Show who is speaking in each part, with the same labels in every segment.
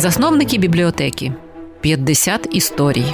Speaker 1: Засновники бібліотеки 50 історій.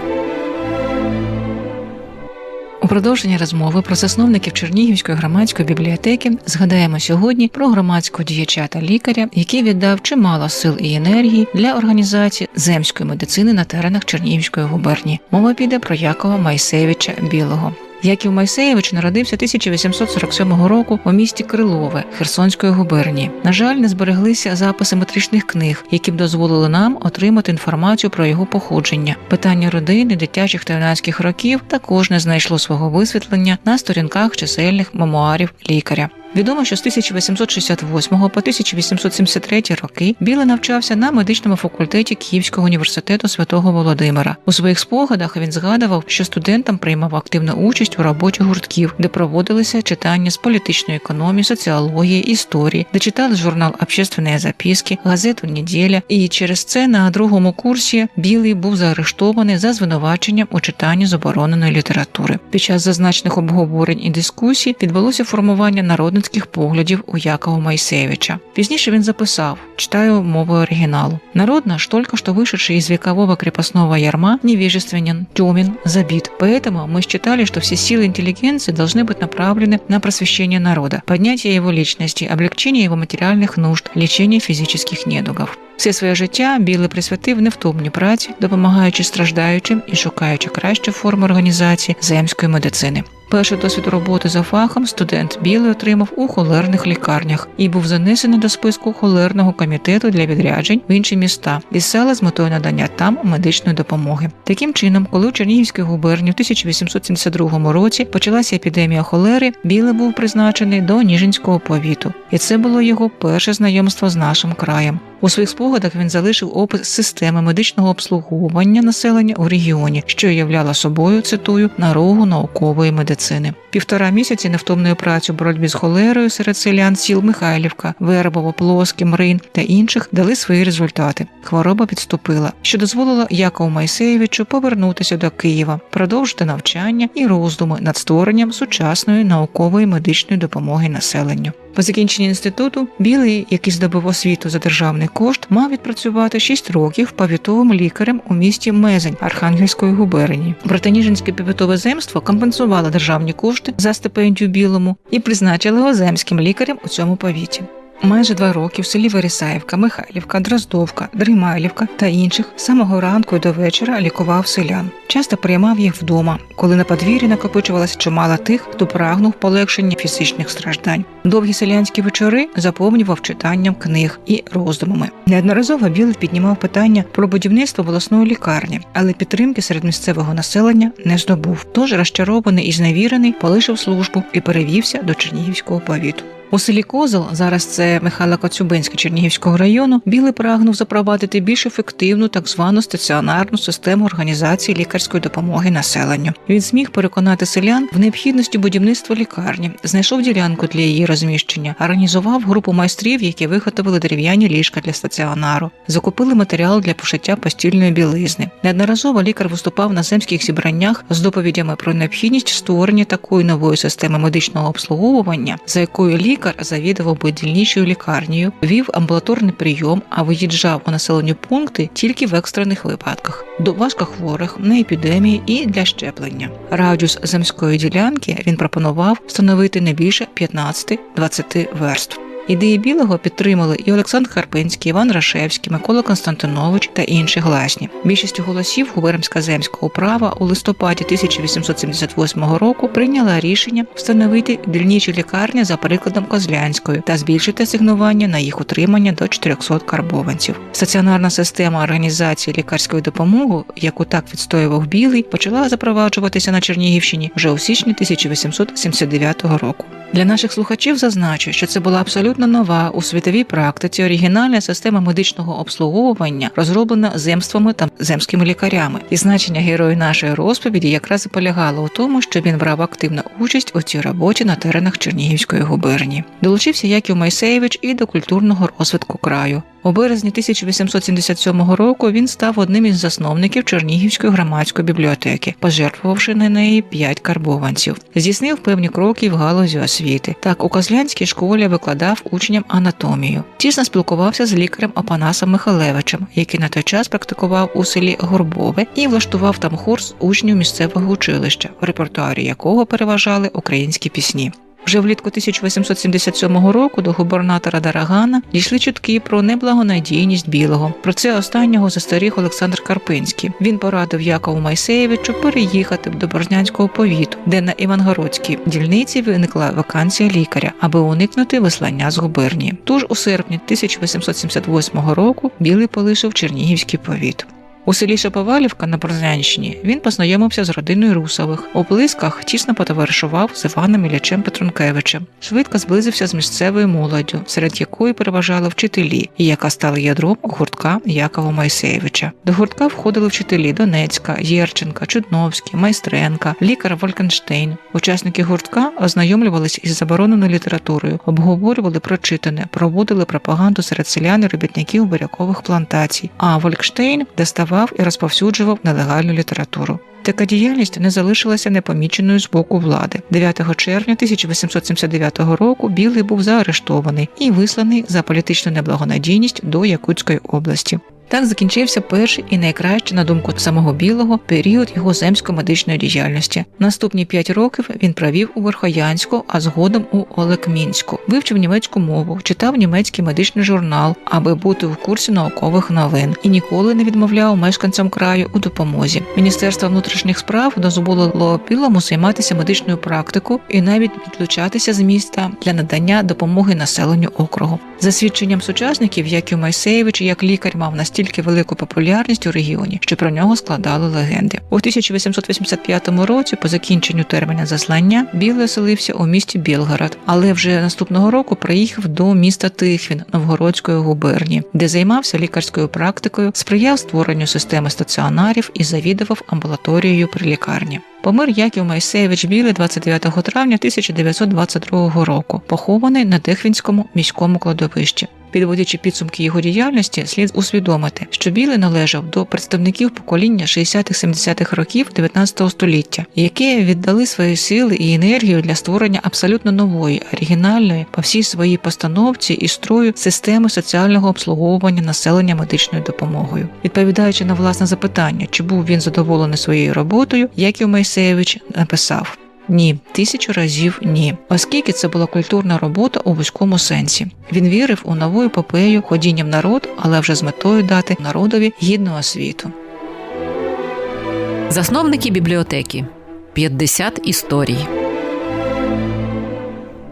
Speaker 2: У продовження розмови про засновників Чернігівської громадської бібліотеки згадаємо сьогодні про громадського діяча та лікаря, який віддав чимало сил і енергії для організації земської медицини на теренах Чернігівської губернії. Мова піде про Якова Майсевича Білого. Яків Майсеєвич народився 1847 року у місті Крилове Херсонської губернії. На жаль, не збереглися записи метричних книг, які б дозволили нам отримати інформацію про його походження. Питання родини, дитячих та юнацьких років також не знайшло свого висвітлення на сторінках чисельних мемуарів лікаря. Відомо, що з 1868 по 1873 роки Білий навчався на медичному факультеті Київського університету святого Володимира. У своїх спогадах він згадував, що студентам приймав активну участь у роботі гуртків, де проводилися читання з політичної економії, соціології, історії, де читали журнал «Общественні записки, газету «Неділя». І через це на другому курсі Білий був заарештований за звинуваченням у читанні забороненої літератури. Під час зазначених обговорень і дискусій відбулося формування народних людських поглядів у Якова Майсевича. Пізніше він записав, читаю мовою оригіналу. Народ наш, только что вышедший из векового крепостного ярма, невежественен, темен, забит. Поэтому мы считали, что все силы интеллигенции должны быть направлены на просвещение народа, поднятие его личности, облегчение его материальных нужд, лечение фізичних недугов. Все своє життя Білий присвятив невтомній праці, допомагаючи страждаючим і шукаючи кращу форму організації земської медицини. Перший досвід роботи за фахом студент Білий отримав у холерних лікарнях і був занесений до списку холерного комітету для відряджень в інші міста і села з метою надання там медичної допомоги. Таким чином, коли у Чернігівській губернії в 1872 році почалася епідемія холери, Білий був призначений до Ніжинського повіту, і це було його перше знайомство з нашим краєм. У своїх спогадах він залишив опис системи медичного обслуговування населення у регіоні, що являла собою цитую нарогу наукової медицини. Півтора місяці невтомної праці у боротьбі з холерою серед селян сіл Михайлівка, Вербово, Плоски, Мрин та інших дали свої результати. Хвороба підступила, що дозволило Якову Майсеєвичу повернутися до Києва, продовжити навчання і роздуми над створенням сучасної наукової медичної допомоги населенню. По закінченні інституту білий, який здобув освіту за державний кошт, мав відпрацювати 6 років повітовим лікарем у місті Мезень Архангельської губернії. Проте Ніжинське повітове земство компенсувало державні кошти за стипендію білому і призначило його земським лікарем у цьому повіті. Майже два роки в селі Вересаївка, Михайлівка, Дроздовка, Дрімайлівка та інших з самого ранку й до вечора лікував селян. Часто приймав їх вдома, коли на подвір'ї накопичувалося чимало тих, хто прагнув полегшення фізичних страждань. Довгі селянські вечори заповнював читанням книг і роздумами. Неодноразово Білий піднімав питання про будівництво волосної лікарні, але підтримки серед місцевого населення не здобув. Тож розчарований і зневірений полишив службу і перевівся до Чернігівського повіту. У селі Козел, зараз це Михайло Коцюбинське Чернігівського району, Білий прагнув запровадити більш ефективну так звану стаціонарну систему організації лікарської допомоги населенню. Він зміг переконати селян в необхідності будівництва лікарні, знайшов ділянку для її розміщення, організував групу майстрів, які виготовили дерев'яні ліжка для стаціонару, закупили матеріал для пошиття постільної білизни. Неодноразово лікар виступав на земських зібраннях з доповідями про необхідність створення такої нової системи медичного обслуговування, за якою лікар завідував би дільничою лікарнею, вів амбулаторний прийом, а виїжджав у населені пункти тільки в екстрених випадках до важкохворих на епідемії і для щеплення. Радіус земської ділянки він пропонував встановити не більше 15-20 верств. Ідеї білого підтримали і Олександр Харпинський, Іван Рашевський, Микола Константинович та інші гласні. Більшістю голосів губернська земська управа у листопаді 1878 року прийняла рішення встановити дільничі лікарні за прикладом Козлянської та збільшити асигнування на їх утримання до 400 карбованців. Стаціонарна система організації лікарської допомоги, яку так відстоював білий, почала запроваджуватися на Чернігівщині вже у січні 1879 року. Для наших слухачів зазначу, що це була абсолютно нова у світовій практиці оригінальна система медичного обслуговування, розроблена земствами та земськими лікарями. І значення герою нашої розповіді якраз і полягало у тому, що він брав активну участь у цій роботі на теренах Чернігівської губернії. Долучився Яків Майсеєвич і до культурного розвитку краю. У березні 1877 року він став одним із засновників Чернігівської громадської бібліотеки, пожертвувавши на неї п'ять карбованців. Здійснив певні кроки в галузі освіти. Так у Козлянській школі викладав учням анатомію. Тісно спілкувався з лікарем Опанасом Михалевичем, який на той час практикував у селі Горбове і влаштував там з учнів місцевого училища, в репертуарі якого переважали українські пісні. Вже влітку 1877 року до губернатора Дарагана дійшли чутки про неблагонадійність білого. Про це останнього застаріг Олександр Карпинський. Він порадив Якову Майсеєвичу переїхати до Борзнянського повіту, де на Івангородській дільниці виникла вакансія лікаря, аби уникнути вислання з губернії. Тож у серпні 1878 року білий полишив Чернігівський повіт. У селі Шаповалівка на Борзнянщині він познайомився з родиною Русових. У блисках тісно потоваришував з Іваном Іллячем Петрункевичем. Швидко зблизився з місцевою молоддю, серед якої переважали вчителі, і яка стала ядром гуртка Якова Майсеєвича. До гуртка входили вчителі Донецька, Єрченка, Чудновський, Майстренка, лікар Волькенштейн. Учасники гуртка ознайомлювалися із забороненою літературою, обговорювали прочитане, проводили пропаганду серед селян і робітників бурякових плантацій. А Волькштейн доставав і розповсюджував нелегальну літературу. Така діяльність не залишилася непоміченою з боку влади. 9 червня 1879 року Білий був заарештований і висланий за політичну неблагонадійність до Якутської області. Так закінчився перший і найкращий, на думку самого білого, період його земсько-медичної діяльності. Наступні п'ять років він провів у Верхоянську, а згодом у Олекмінську. Вивчив німецьку мову, читав німецький медичний журнал, аби бути в курсі наукових новин, і ніколи не відмовляв мешканцям краю у допомозі. Міністерство внутрішніх справ дозволило білому займатися медичною практикою і навіть відлучатися з міста для надання допомоги населенню округу. За свідченням сучасників, Яків Майсеєвич як лікар мав настільки велику популярність у регіоні, що про нього складали легенди. У 1885 році, по закінченню терміна заслання, Білий оселився у місті Білгород, але вже наступного року приїхав до міста Тихвін Новгородської губернії, де займався лікарською практикою, сприяв створенню системи стаціонарів і завідував амбулаторією при лікарні. Помер Яків Майсеєвич Білий 29 травня 1922 року, похований на Тихвінському міському кладовищі. Підводячи підсумки його діяльності, слід усвідомити, що білий належав до представників покоління 60-70-х років 19 століття, які віддали свої сили і енергію для створення абсолютно нової, оригінальної по всій своїй постановці і строю системи соціального обслуговування населення медичною допомогою. Відповідаючи на власне запитання, чи був він задоволений своєю роботою, Яків Майсеєвич написав. Ні, тисячу разів ні, оскільки це була культурна робота у вузькому сенсі. Він вірив у нову епопею, ходіння в народ, але вже з метою дати народові гідну освіту.
Speaker 1: Засновники бібліотеки 50 історій.